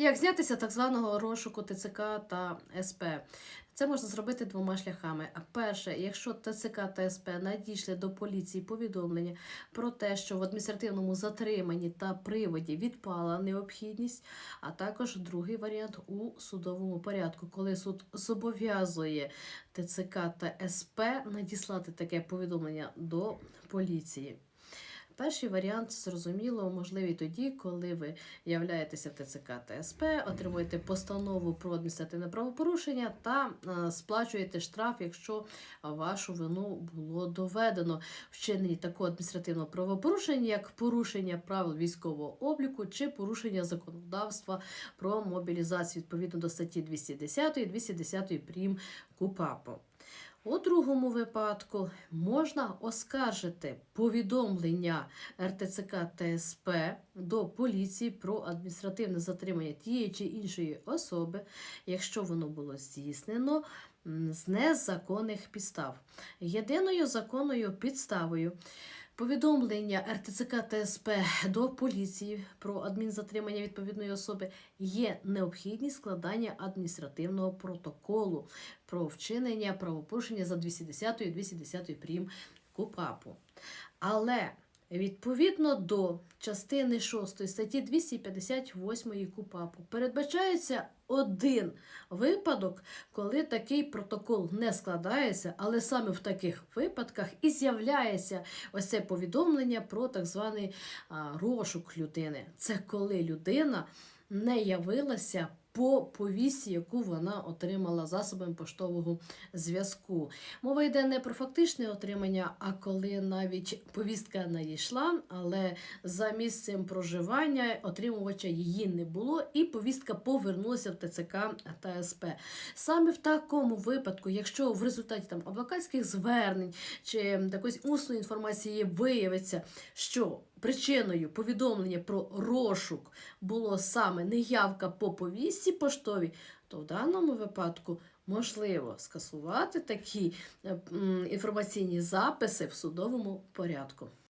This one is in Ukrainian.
Як знятися так званого розшуку ТЦК та СП? Це можна зробити двома шляхами. Перше, якщо ТЦК та СП надійшли до поліції повідомлення про те, що в адміністративному затриманні та приводі відпала необхідність, а також другий варіант у судовому порядку, коли суд зобов'язує ТЦК та СП надіслати таке повідомлення до поліції. Перший варіант зрозуміло можливий тоді, коли ви являєтеся в ТЦК та СП, отримуєте постанову про адміністративне правопорушення та е, сплачуєте штраф, якщо вашу вину було доведено вчинені такого адміністративного правопорушення, як порушення правил військового обліку чи порушення законодавства про мобілізацію відповідно до статті 210 і 210 прим. КУПАПу. У другому випадку можна оскаржити повідомлення РТЦК ТСП до поліції про адміністративне затримання тієї чи іншої особи, якщо воно було здійснено з незаконних підстав. Єдиною законною підставою повідомлення РТЦК ТСП до поліції про адмінзатримання відповідної особи є необхідність складання адміністративного протоколу про вчинення правопорушення за 210 і 210 прим. КУПАПу. Але відповідно до частини 6 статті 258 КУПАПу передбачається один випадок, коли такий протокол не складається, але саме в таких випадках і з'являється ось це повідомлення про так званий розшук людини. Це коли людина не явилася по повісті, яку вона отримала засобами поштового зв'язку. Мова йде не про фактичне отримання, а коли навіть повістка надійшла, але за місцем проживання отримувача її не було, і повістка повернулася в ТЦК та СП. Саме в такому випадку, якщо в результаті там адвокатських звернень чи якоїсь усної інформації виявиться, що причиною повідомлення про розшук було саме неявка по повістці поштовій, то в даному випадку можливо скасувати такі е, інформаційні записи в судовому порядку.